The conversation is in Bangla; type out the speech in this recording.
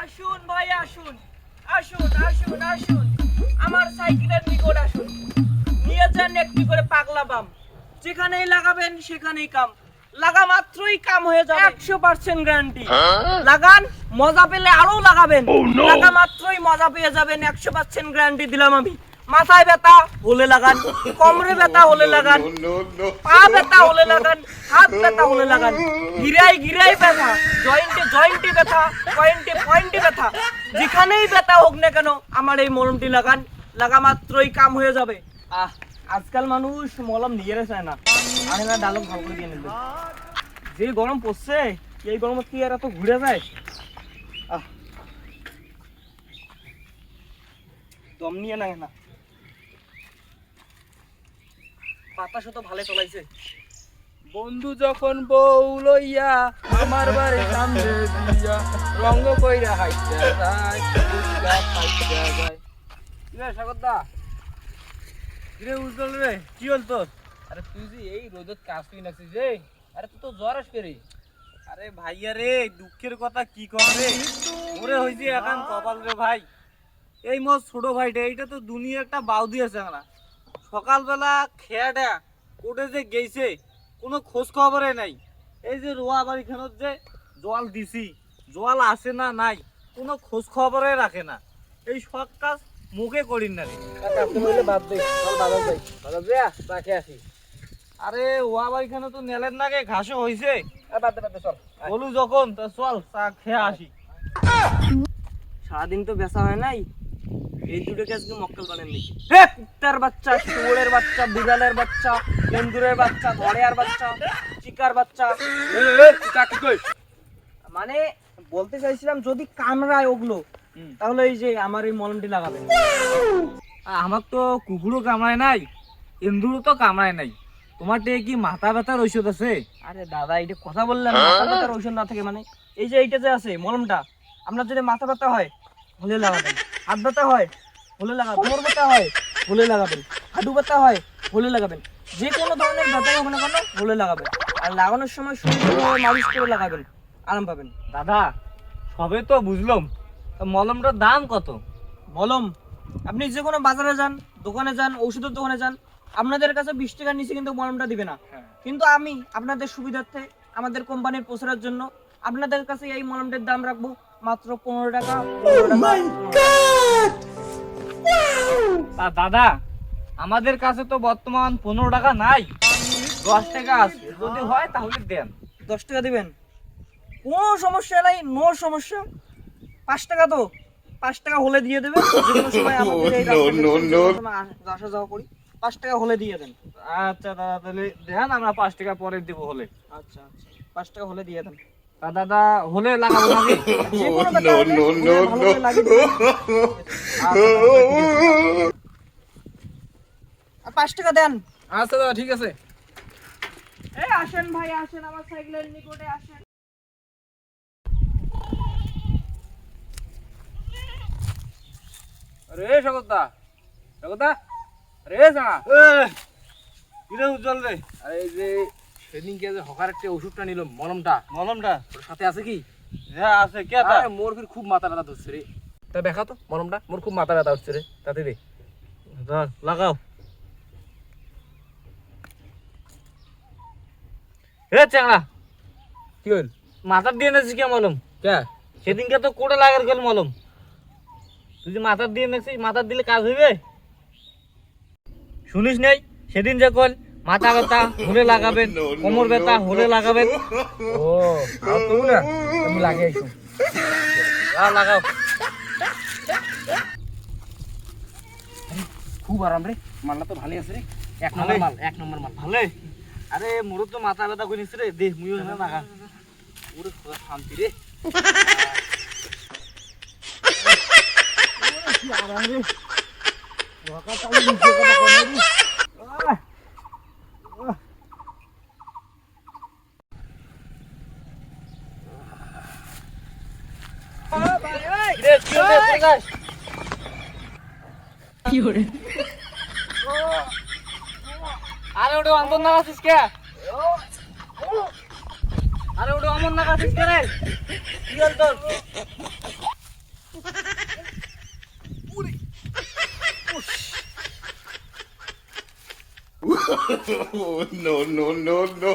আসুন ভাই আসুন। আসুন আসুন আসুন। আমার সাইকেলের নিকট আসুন। নিয়ে যান একটি করে পাগলা বাম। যেখানেই লাগাবেন সেখানেই কাম। লাগা মাত্রই কাম হয়ে যাবে। একশো পার্সেন্ট গ্যারান্টি লাগান মজা পেলে আরও লাগাবেন। লাগা মাত্রই মজা পেয়ে যাবেন। একশো পার্সেন্ট গ্যারান্টি দিলাম আমি। মাথায় ব্যথা হলে লাগান, কোমরে ব্যথা হলে লাগান, পা ব্যথা হলে লাগান, হাত ব্যথা হলে লাগান গিরাই গিরাই ব্যথা, জয়েন্টে জয়েন্টে ব্যথা, পয়েন্টে পয়েন্টে ব্যথা, যেখানেই ব্যথা হোক না কেন আমার এই মলমটি লাগান, লাগা মাত্রই কাম হয়ে যাবে। আহ, আজকাল মানুষ মলম নিয়ে চায় না। আরে না ডালক ভালো করে দিয়ে নিল যে গরম পড়ছে, এই গরমত কি আর এত ঘুরে যায়? আহ। দম নিয়ে না না। বাতাস তো ভালো চলাইছে। বন্ধু যখন বউ লইয়া আমার বাড়ি সামনে দিয়া রঙ্গ কইরা হাইতে যায় ফুচকা খাইতে যায়। কিরে সাগরদা? কিরে উজ্জ্বল রে কি হল তোর? আরে তুই যে এই রোদত কাজ নাছিস রে আরে তুই তো জ্বর আসবে রে। আরে ভাইয়া রে দুঃখের কথা কি কর রে? ওরে হইছে এখন কপাল রে ভাই। এই মোর ছোট ভাইটা এইটা তো দুনিয়া একটা বাউদি আছে না সকালবেলা খেয়াটা কোটে যে গেছে কোনো খোঁজ খবরে নাই। এই যে রোয়া বাড়িখানত যে জল দিছি জল আছে না নাই কোনো খোঁজ খবরে রাখে না। এই সব কাজ মুখে করি না বাদ দে চল বাজার যাই। বাজার যা রাখে আসি। আরে ওয়া বাড়িখানে তো ঘাসও হইছে। বাদ দে বাদ দে চল। বলু যখন তা চল চা খেয়ে আসি। সারাদিন তো বেচা হয় নাই। এই দুটোকে আজকে মক্কেল বানেন নাকি হে কুত্তার বাচ্চা শুয়োরের বাচ্চা বিড়ালের বাচ্চা বাচ্চা বাচ্চা চিকার বাচ্চা। মানে বলতে চাইছিলাম যদি কামড়ায় ওগুলো তাহলে এই যে আমার এই মলমটি লাগাবেন। আমার তো কুকুরও কামড়ায় নাই এন্দুরও তো কামড়ায় নাই। তোমার তে কি মাথা ব্যথার ঔষধ আছে? আরে দাদা এটা কথা বললেন মাথা ব্যথার ঔষধ না থাকে মানে এই যে এইটা যে আছে মলমটা আপনার যদি মাথা ব্যথা হয় হলে লাগাবেন। হাত ব্যথা হয় হলে লাগাবেন কোমর ব্যথা হয় হলে লাগাবেন হাঁটু ব্যথা হয় হলে লাগাবেন। যে কোনো ধরনের ব্যথা হোক না কেন হলে লাগাবেন। আর লাগানোর সময় মালিশ করে লাগাবেন আরাম পাবেন। দাদা সবে তো বুঝলাম। মলমটার দাম কত? মলম আপনি যে কোনো বাজারে যান দোকানে যান ওষুধের দোকানে যান আপনাদের কাছে বিশ টাকার নিচে কিন্তু মলমটা দিবে না। কিন্তু আমি আপনাদের সুবিধার্থে আমাদের কোম্পানির প্রচারের জন্য আপনাদের কাছে এই মলমটার দাম রাখব। মাত্র পনেরো টাকা তা দাদা আমাদের কাছে তো বর্তমান পনেরো টাকা নাই। দশ টাকা আছে। যদি হয় তাহলে দেন। দশ টাকা দিবেন। কোনো সমস্যা নাই নো সমস্যা। পাঁচ টাকা তো। পাঁচ টাকা হলে দিয়ে দেবেন। আস- যাওয়া করি পাঁচ টাকা হলে দিয়ে দেন। আচ্ছা দাদা তাহলে দেন আমরা পাঁচ টাকা পরে দিব হলে। আচ্ছা আচ্ছা। পাঁচ টাকা হলে দিয়ে দেন। দাদা হলে লাগাবো নাকি? দিবেন। আর পাঁচ টাকা দেন। আচ্ছা দাদা ঠিক আছে। এই আসেন ভাই আসেন আমার সাইকেলের নিকটে আসেন। রে জগদ্দা জগদ্দা রে সারা কিরে উজ্জ্বল রে? আরে এই যে সেদিনকে যে হকার একটা ওষুধটা নিলাম মলমটা। মলমটা? ওর সাথে আছে কি? হ্যাঁ আছে। কে তা মোর ফির খুব মাথা ব্যথা ধরছে রে। তা দেখা তো মলমটা মোর খুব মাথা ব্যথা হচ্ছে রে। তাতে দে। ধর লাগাও। হে চ্যাংড়া। কি হইল? মাথার দিয়ে নেছিস কে মলম? কে? সেদিনকে তো কোটা লাগার গেল মলম। তুই যে মাথার দিয়ে নেছিস মাথার দিলে কাজ হইবে? শুনিস নাই? সেদিন যে কল মাথা ব্যথা হলে লাগাবেন কোমর ব্যথা হলে লাগাবেন। ও না তুমি লাগাইছো লাগাও। লাগাও খুব আরাম রে মালটা তো ভালোই আছে রে। এক নম্বর মাল এক নম্বর মাল। ভালো আরে মোর তো মাথা ব্যথা করে নিচ্ছে রে। দেখ মুইও না লাগা। ওরে খোদা শান্তি রে। আরে ওটা অন্তর আছিস কে আরে ওটা অমর না কেন কি তোর Oh, no, no, no, no.